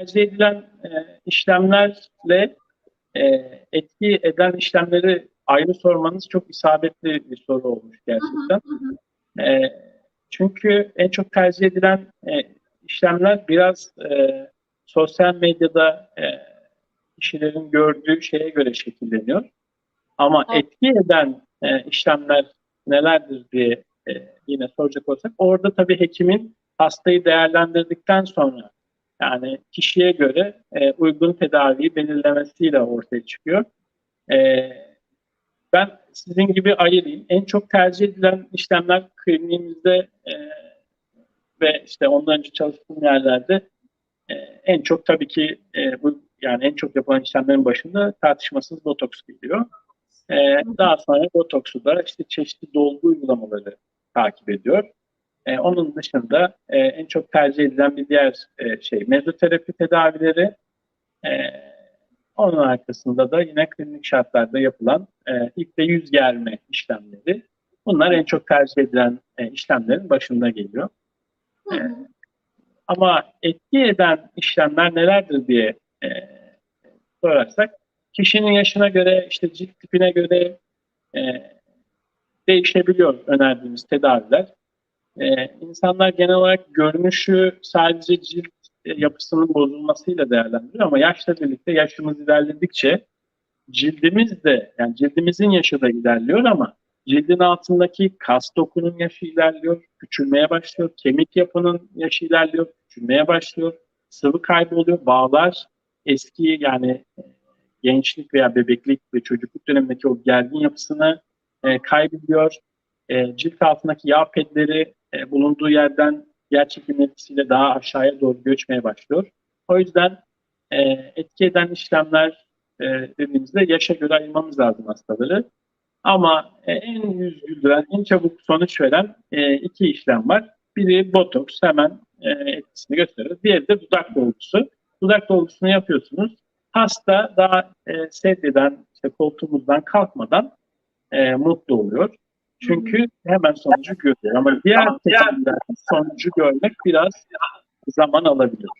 tercih edilen e, işlemlerle e, etki eden işlemleri ayrı sormanız çok isabetli bir soru olmuş gerçekten. E, çünkü en çok tercih edilen e, işlemler biraz e, sosyal medyada e, kişilerin gördüğü şeye göre şekilleniyor. Ama Evet. etki eden e, işlemler nelerdir diye e, yine soracak olsak orada tabii hekimin hastayı değerlendirdikten sonra yani kişiye göre e, uygun tedaviyi belirlemesiyle ortaya çıkıyor. E, ben sizin gibi ayırayım. En çok tercih edilen işlemler kliniğimizde e, ve işte ondan önce çalıştığım yerlerde e, en çok tabii ki e, bu yani en çok yapılan işlemlerin başında tartışmasız botoks geliyor. E, daha sonra botoksu da işte çeşitli dolgu uygulamaları takip ediyor. E, onun dışında e, en çok tercih edilen bir diğer e, şey mezoterapi tedavileri. E, onun arkasında da yine klinik şartlarda yapılan e, iple yüz germe işlemleri. Bunlar en çok tercih edilen e, işlemlerin başında geliyor. Hı. Ama etki eden işlemler nelerdir diye e, sorarsak kişinin yaşına göre işte cilt tipine göre e, değişebiliyor önerdiğimiz tedaviler. E, insanlar genel olarak görünüşü sadece cilt e, yapısının bozulmasıyla değerlendiriyor ama yaşla birlikte yaşımız ilerledikçe cildimiz de yani cildimizin yaşı da ilerliyor ama cildin altındaki kas dokunun yaşı ilerliyor, küçülmeye başlıyor, kemik yapının yaşı ilerliyor, küçülmeye başlıyor, sıvı kaybı oluyor, bağlar eski yani e, gençlik veya bebeklik ve çocukluk dönemindeki o gergin yapısını e, kaybediyor. E, cilt altındaki yağ pedleri e, bulunduğu yerden yer çekimi etkisiyle daha aşağıya doğru göçmeye başlıyor. O yüzden e, etki eden işlemler e, dediğimizde yaşa göre ayırmamız lazım hastaları. Ama e, en yüz güldüren, en çabuk sonuç veren e, iki işlem var. Biri botoks hemen e, etkisini gösteriyor. Diğeri de dudak dolgusu. Dudak dolgusunu yapıyorsunuz. Hasta daha e, sedyeden, işte koltuğumuzdan kalkmadan e, mutlu oluyor. Çünkü hemen sonucu görüyor. Ama diğer tedavilerde sonucu görmek biraz zaman alabilir.